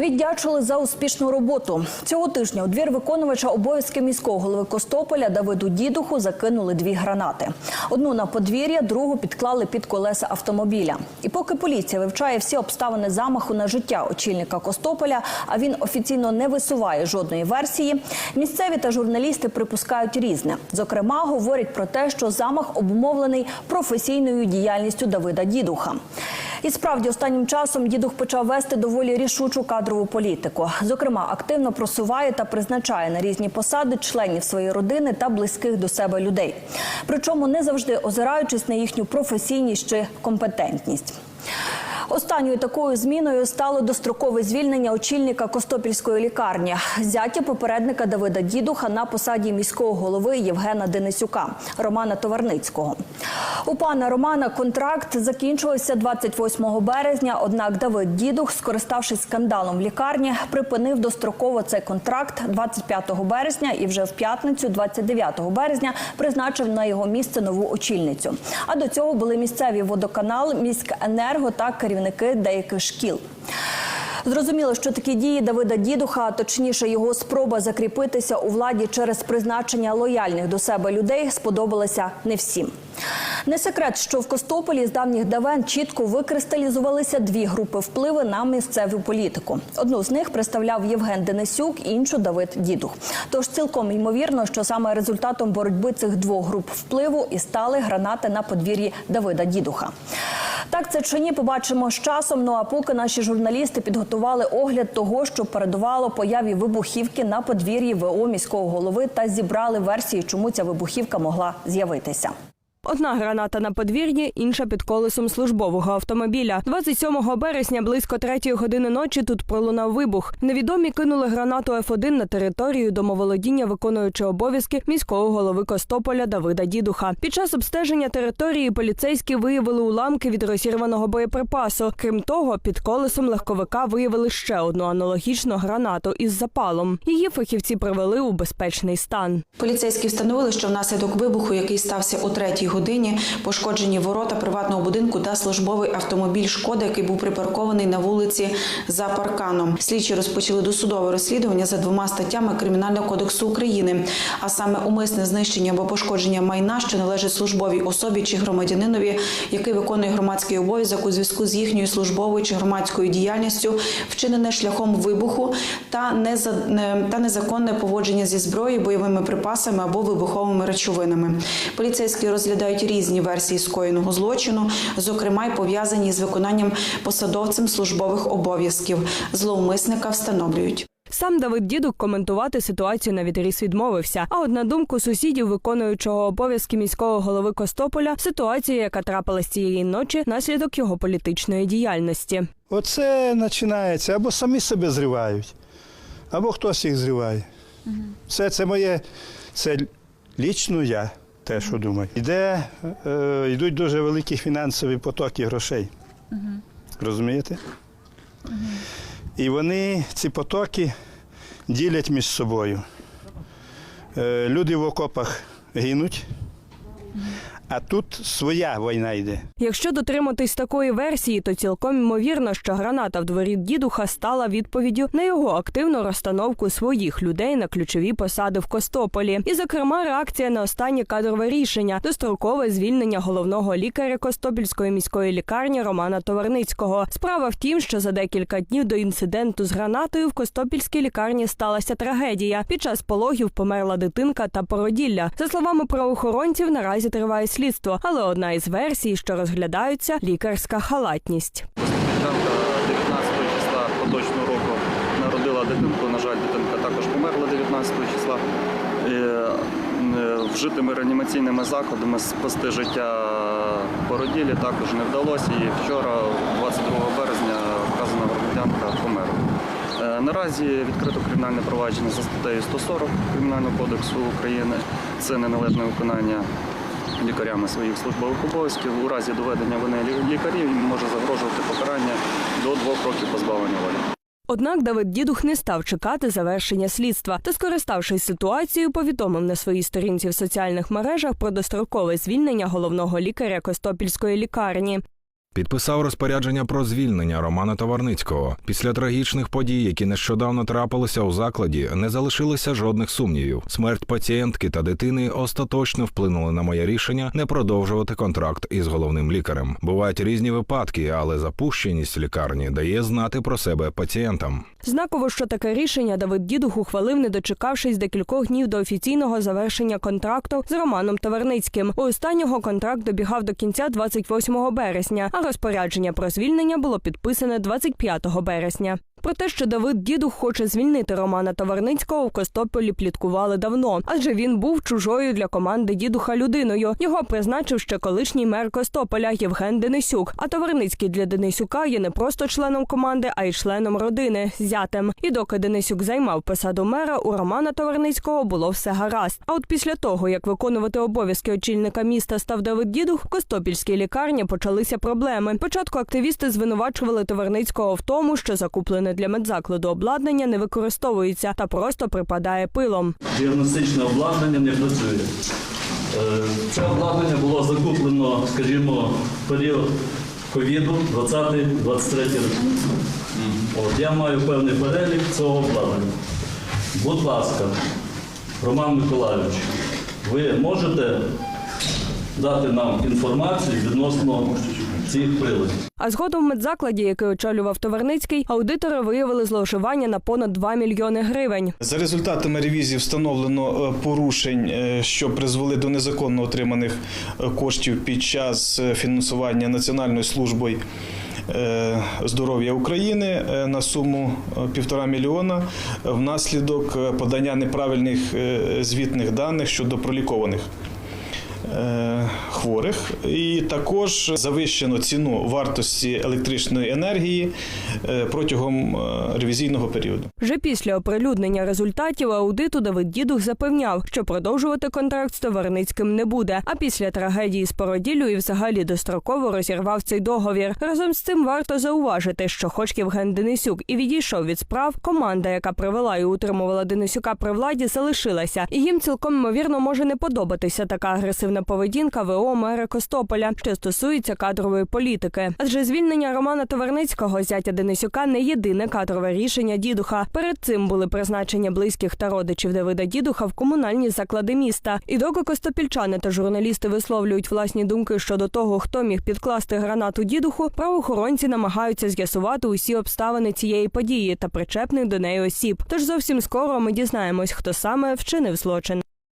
Віддячили за успішну роботу. Цього тижня у двір виконувача обов'язки міського голови Костополя Давиду Дідуху закинули дві гранати. Одну на подвір'я, другу підклали під колеса автомобіля. І поки поліція вивчає всі обставини замаху на життя очільника Костополя, а він офіційно не висуває жодної версії. Місцеві та журналісти припускають різне. Зокрема, говорять про те, що замах обумовлений професійною діяльністю Давида Дідуха. І справді останнім часом дідух почав вести доволі рішучу кадрову політику. Зокрема, активно просуває та призначає на різні посади членів своєї родини та близьких до себе людей. Причому не завжди озираючись на їхню професійність чи компетентність. Останньою такою зміною стало дострокове звільнення очільника Костопільської лікарні, зятя попередника Давида Дідуха на посаді міського голови Євгена Денисюка Романа Товарницького. У пана Романа контракт закінчувався 28 березня. Однак Давид Дідух, скориставшись скандалом в лікарні, припинив достроково цей контракт 25 березня і вже в п'ятницю, 29 березня, призначив на його місце нову очільницю. А до цього були місцеві водоканал, міськенерго та керівники деяких шкіл. Зрозуміло, що такі дії Давида Дідуха, а точніше його спроба закріпитися у владі через призначення лояльних до себе людей, сподобалася не всім. Не секрет, що в Костополі з давніх давен чітко викристалізувалися дві групи впливу на місцеву політику. Одну з них представляв Євген Денисюк, іншу Давид Дідух. Тож цілком ймовірно, що саме результатом боротьби цих двох груп впливу і стали гранати на подвір'ї Давида Дідуха. Так це чи ні, побачимо з часом. Ну а поки наші журналісти підготували огляд того, що передувало появі вибухівки на подвір'ї ВО міського голови та зібрали версії, чому ця вибухівка могла з'явитися. Одна граната на подвір'ї, інша під колесом службового автомобіля. 27 березня близько третьої години ночі тут пролунав вибух. Невідомі кинули гранату Ф1 на територію домоволодіння, виконуючи обов'язки міського голови Костополя Давида Дідуха. Під час обстеження території поліцейські виявили уламки від розірваного боєприпасу. Крім того, під колесом легковика виявили ще одну аналогічну гранату із запалом. Її фахівці привели у безпечний стан. Поліцейські встановили, що внаслідок вибуху, який стався о третій годині, пошкоджені ворота приватного будинку та службовий автомобіль «Шкода», який був припаркований на вулиці за парканом. Слідчі розпочали досудове розслідування за двома статтями Кримінального кодексу України, а саме умисне знищення або пошкодження майна, що належить службовій особі чи громадянинові, який виконує громадський обов'язок у зв'язку з їхньою службовою чи громадською діяльністю, вчинене шляхом вибуху та та незаконне поводження зі зброєю, бойовими припасами або вибуховими речовинами. Поліцейські розглядають різні версії скоєного злочину, зокрема й пов'язані з виконанням посадовцем службових обов'язків. Зловмисника встановлюють. Сам Давид Дідук коментувати ситуацію на відріз відмовився. А от на думку сусідів, виконуючого обов'язки міського голови Костополя, ситуація, яка трапилась цієї ночі, наслідок його політичної діяльності. Оце починається, або самі себе зривають, або хтось їх зриває. Все це моє, це лічно я те, що думають. Іде, е, йдуть дуже великі фінансові потоки грошей. Розумієте? І вони ці потоки ділять між собою. Е, люди в окопах гинуть, а тут своя війна йде. Якщо дотриматись такої версії, то цілком ймовірно, що граната в дворі дідуха стала відповіддю на його активну розстановку своїх людей на ключові посади в Костополі. І, зокрема, реакція на останнє кадрове рішення дострокове звільнення головного лікаря Костопільської міської лікарні Романа Товарницького. Справа в тім, що за декілька днів до інциденту з гранатою в Костопільській лікарні сталася трагедія. Під час пологів померла дитинка та породілля. За словами правоохоронців, наразі триває слідство, але одна із версій, що розглядаються, лікарська халатність. Дівчинка 19 числа поточного року народила дитинку. На жаль, дитинка також померла 19 числа. І, е, Вжитими реанімаційними заходами спасти життя породілі також не вдалося. І вчора, 22 березня, вказана громадянка померла. Е, Наразі відкрито кримінальне провадження за статтею 140 Кримінального кодексу України. Це неналежне виконання лікарями своїх службових обов'язків. У разі доведення вини лікарів може загрожувати покарання до двох років позбавлення волі. Однак Давид Дідух не став чекати завершення слідства та, скориставшись ситуацією, повідомив на своїй сторінці в соціальних мережах про дострокове звільнення головного лікаря Костопільської лікарні. Підписав розпорядження про звільнення Романа Товарницького. Після трагічних подій, які нещодавно трапилися у закладі, не залишилося жодних сумнівів. Смерть пацієнтки та дитини остаточно вплинули на моє рішення не продовжувати контракт із головним лікарем. Бувають різні випадки, але запущеність лікарні дає знати про себе пацієнтам. Знаково, що таке рішення Давид Дідух ухвалив, не дочекавшись декількох днів до офіційного завершення контракту з Романом Таверницьким. У останнього контракт добігав до кінця 28 березня, розпорядження про звільнення було підписане 25 березня. Про те, що Давид Дідух хоче звільнити Романа Товарницького, в Костополі пліткували давно, адже він був чужою для команди дідуха людиною. Його призначив ще колишній мер Костополя Євген Денисюк. А Товарницький для Денисюка є не просто членом команди, а й членом родини зятем. І доки Денисюк займав посаду мера, у Романа Товарницького було все гаразд. А от після того, як виконувати обов'язки очільника міста став Давид Дідух, в Костопільській лікарні почалися проблеми. Спочатку активісти звинувачували Товарницького в тому, що закуплене для медзакладу обладнання не використовується та просто припадає пилом. діагностичне обладнання не працює. Е, Це обладнання було закуплено, скажімо, в період ковіду 20-23 роки. От, я маю певний перелік цього обладнання. Будь ласка, Роман Миколайович, ви можете дати нам інформацію відносно цих приладів? А згодом в медзакладі, який очолював Товарницький, аудитори виявили зловживання на понад 2 мільйони гривень. За результатами ревізії встановлено е, порушень, е, що призвели до незаконно отриманих е, коштів під час фінансування Національною службою е, здоров'я України на суму півтора мільйона внаслідок подання неправильних звітних даних щодо пролікованих. Е, Хворих і також завищено ціну вартості електричної енергії е, протягом е, ревізійного періоду. Вже після оприлюднення результатів аудиту Давид Дідух запевняв, що продовжувати контракт з Товарницьким не буде. А після трагедії з породіллю і взагалі достроково розірвав цей договір. Разом з цим варто зауважити, що, хоч Євген Денисюк і відійшов від справ, команда, яка привела і утримувала Денисюка при владі, залишилася, і їм цілком ймовірно може не подобатися така агресивна поведінка ВО мера Костополя, що стосується кадрової політики. Адже звільнення Романа Товарницького зятя Денисюка не єдине кадрове рішення дідуха. Перед цим були призначення близьких та родичів Давида Дідуха в комунальні заклади міста. І доки костопільчани та журналісти висловлюють власні думки щодо того, хто міг підкласти гранату дідуху, правоохоронці намагаються з'ясувати усі обставини цієї події та причепних до неї осіб. Тож зовсім скоро ми дізнаємось, хто саме вчинив злочин.